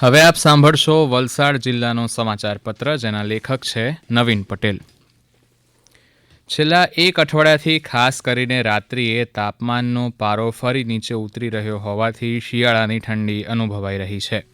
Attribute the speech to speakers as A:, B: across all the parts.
A: હવે આપ સાંભળશો વલસાડ જિલ્લાનો સમાચાર પત્ર જેના લેખક છે નવીન પટેલ. છેલ્લા એક અઠવાડિયાથી ખાસ કરીને રાત્રિએ તાપમાનનો પારો ફરી નીચે ઉતરી રહ્યો હોવાથી શિયાળાની ઠંડી અનુભવાઈ રહી છે.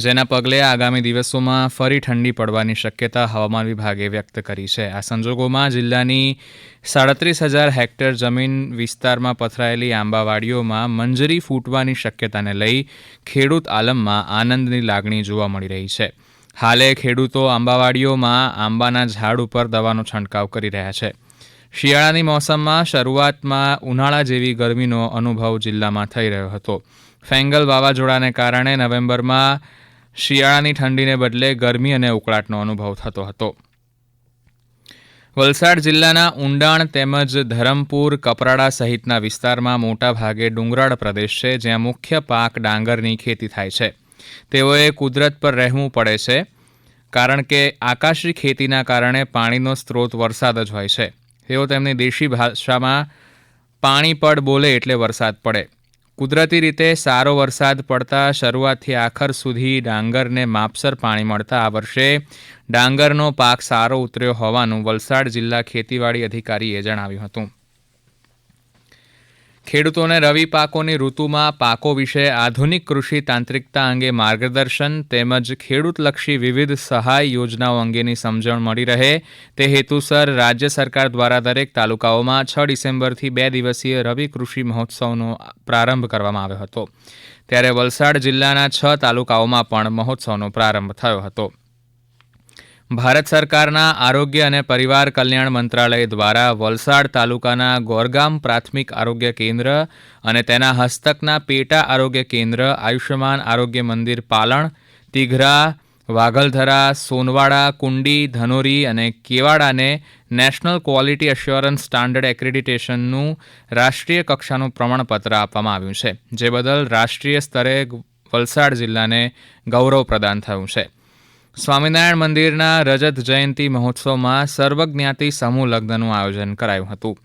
A: જેના પગલે આગામી દિવસોમાં ફરી ઠંડી પડવાની શક્યતા હવામાન વિભાગે વ્યક્ત કરી છે. આ સંજોગોમાં જિલ્લાની સાડત્રીસ હજાર હેક્ટર જમીન વિસ્તારમાં પથરાયેલી આંબાવાડીઓમાં મંજરી ફૂટવાની શક્યતાને લઈ ખેડૂત આલમમાં આનંદની લાગણી જોવા મળી રહી છે. હાલે ખેડૂતો આંબાવાડીઓમાં આંબાના ઝાડ ઉપર દવાનો છંટકાવ કરી રહ્યા છે. શિયાળાની મોસમમાં શરૂઆતમાં ઉનાળા જેવી ગરમીનો અનુભવ જિલ્લામાં થઈ રહ્યો હતો. ફેંગલ વાવાઝોડાને કારણે નવેમ્બરમાં શિયાળાની ઠંડીને બદલે ગરમી અને ઉકળાટનો અનુભવ થતો હતો. વલસાડ જિલ્લાના ઊંડાણ તેમજ ધરમપુર, કપરાડા સહિતના વિસ્તારમાં મોટાભાગે ડુંગરાળ પ્રદેશ છે, જ્યાં મુખ્ય પાક ડાંગરની ખેતી થાય છે. તેઓએ કુદરત પર રહેવું પડે છે, કારણ કે આકાશી ખેતીના કારણે પાણીનો સ્ત્રોત વરસાદ જ હોય છે. તેઓ તેમની દેશી ભાષામાં પાણી પડ બોલે એટલે વરસાદ પડે. કુદરતી રીતે સારો વરસાદ પડતા શરૂઆતથી આખર સુધી ડાંગરને માપસર પાણી મળતા આ વર્ષે ડાંગરનો પાક સારો ઉતર્યો હોવાનું વલસાડ જિલ્લા ખેતીવાડી અધિકારીએ જણાવ્યું હતું. ખેડૂતોને રવિ પાકોની ઋતુમાં પાકો વિશે આધુનિક કૃષિ તાંત્રિકતા અંગે માર્ગદર્શન તેમજ ખેડૂતલક્ષી વિવિધ સહાય યોજનાઓ અંગેની સમજણ મળી રહે. તે હેતુસર રાજ્ય સરકાર દ્વારા દરેક તાલુકાઓમાં છ ડિસેમ્બરથી બે દિવસીય રવિ કૃષિ મહોત્સવનો પ્રારંભ કરવામાં આવ્યો હતો. ત્યારે વલસાડ જિલ્લાના છ તાલુકાઓમાં પણ મહોત્સવનો પ્રારંભ થયો હતો. ભારત સરકારના આરોગ્ય અને પરિવાર કલ્યાણ મંત્રાલય દ્વારા વલસાડ તાલુકાના ગોરગામ પ્રાથમિક આરોગ્ય કેન્દ્ર અને તેના હસ્તકના પેટા આરોગ્ય કેન્દ્ર, આયુષ્યમાન આરોગ્ય મંદિર પાલણ, તિઘરા, વાઘલધરા, સોનવાડા, કુંડી, ધનોરી અને કેવાડાને નેશનલ ક્વોલિટી અશ્યોરન્સ સ્ટાન્ડર્ડ એક્રેડિટેશનનું રાષ્ટ્રીય કક્ષાનું પ્રમાણપત્ર આપવામાં આવ્યું છે, જે બદલ રાષ્ટ્રીય સ્તરે વલસાડ જિલ્લાને ગૌરવ પ્રદાન થયું છે. સ્વામિનારાયણ મંદિરના રજત જયંતિ મહોત્સવમાં સર્વજ્ઞાતિ સમૂહ લગ્નનું આયોજન કરાયું હતું.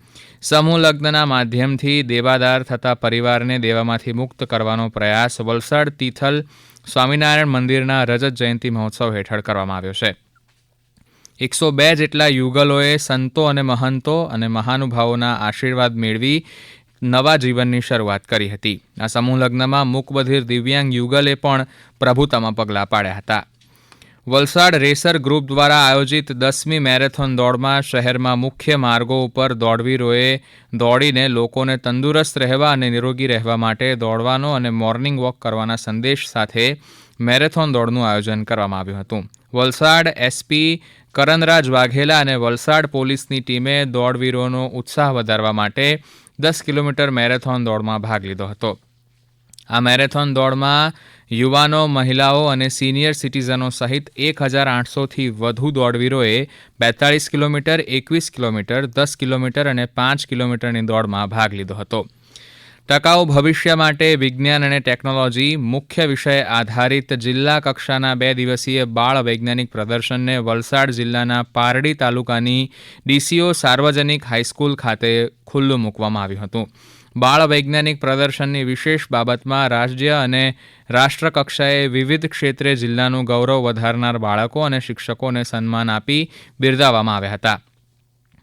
A: સમૂહ લગ્નના માધ્યમથી દેવાદાર થતા પરિવારને દેવામાંથી મુક્ત કરવાનો પ્રયાસ વલસાડ તિથલ સ્વામિનારાયણ મંદિરના રજત જયંતિ મહોત્સવ હેઠળ કરવામાં આવ્યો છે. એકસો બે જેટલા યુગલોએ સંતો અને મહંતો અને મહાનુભાવોના આશીર્વાદ મેળવી નવા જીવનની શરૂઆત કરી હતી. આ સમૂહ લગ્નમાં મૂકબધિર દિવ્યાંગ યુગલે પણ પ્રભુતામાં પગલાં પાડ્યા હતા. વલસાડ રેસર ગ્રુપ દ્વારા આયોજિત દસમી મેરેથોન દોડમાં શહેરમાં મુખ્ય માર્ગો ઉપર દોડવીરોએ દોડીને લોકોને તંદુરસ્ત રહેવા અને નિરોગી રહેવા માટે દોડવાનો અને મોર્નિંગ વોક કરવાના સંદેશ સાથે મેરેથોન દોડનું આયોજન કરવામાં આવ્યું હતું. વલસાડ એસપી કરનરાજ વાઘેલા અને વલસાડ પોલીસની ટીમે દોડવીરોનો ઉત્સાહ વધારવા માટે દસ કિલોમીટર મેરેથોન દોડમાં ભાગ લીધો હતો. આ મેરેથોન દોડમાં યુવાનો, મહિલાઓ અને સિનિયર સિટીઝનો સહિત એક હજાર આઠસોથી વધુ દોડવીરોએ બેતાળીસ કિલોમીટર, એકવીસ કિલોમીટર, દસ કિલોમીટર અને પાંચ કિલોમીટરની દોડમાં ભાગ લીધો હતો. ટકાઉ ભવિષ્ય માટે વિજ્ઞાન અને ટેકનોલોજી મુખ્ય વિષય આધારિત જિલ્લા કક્ષાના બે દિવસીય બાળ વૈજ્ઞાનિક પ્રદર્શનને વલસાડ જિલ્લાના પારડી તાલુકાની ડીસીઓ સાર્વજનિક હાઈસ્કૂલ ખાતે ખુલ્લું મૂકવામાં આવ્યું હતું. બાળ વૈજ્ઞાનિક પ્રદર્શનની વિશેષ બાબતમાં રાજ્ય અને રાષ્ટ્રકક્ષાએ વિવિધ ક્ષેત્રે જિલ્લાનું ગૌરવ વધારનાર બાળકો અને શિક્ષકોને સન્માન આપી બિરદાવવામાં આવ્યા હતા.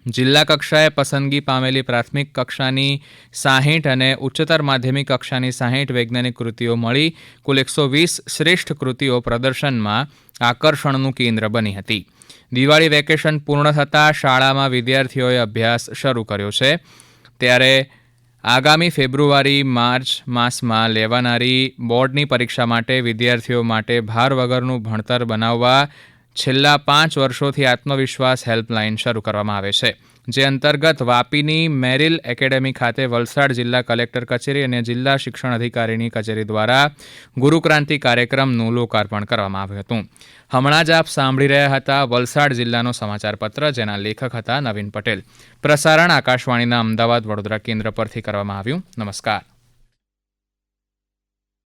A: જિલ્લા કક્ષાએ પસંદગી પામેલી પ્રાથમિક કક્ષાની સાહીઠ અને ઉચ્ચતર માધ્યમિક કક્ષાની સાહીઠ વૈજ્ઞાનિક કૃતિઓ મળી. કુલ એકસો વીસ શ્રેષ્ઠ કૃતિઓ પ્રદર્શનમાં આકર્ષણનું કેન્દ્ર બની હતી. દિવાળી વેકેશન પૂર્ણ થતાં શાળામાં વિદ્યાર્થીઓએ અભ્યાસ શરૂ કર્યો છે. ત્યારે આગામી ફેબ્રુઆરી, માર્ચ માસમાં લેવાનારી બોર્ડની પરીક્ષા માટે વિદ્યાર્થીઓ માટે ભાર વગરનું ભણતર બનાવવા છેલ્લા પાંચ વર્ષોથી આત્મવિશ્વાસ હેલ્પલાઇન શરૂ કરવામાં આવે છે. જે અંતર્ગત વાપીની મેરિલ એકેડેમી ખાતે વલસાડ જિલ્લા કલેક્ટર કચેરી અને જિલ્લા શિક્ષણ અધિકારીની કચેરી દ્વારા ગુરુક્રાંતિ કાર્યક્રમનું લોકાર્પણ કરવામાં આવ્યું હતું. હમણાં જ આપ સાંભળી રહ્યા હતા વલસાડ જિલ્લાનો સમાચાર પત્ર, જેના લેખક હતા નવીન પટેલ. પ્રસારણ આકાશવાણીના અમદાવાદ વડોદરા કેન્દ્ર પરથી કરવામાં આવ્યું. નમસ્કાર.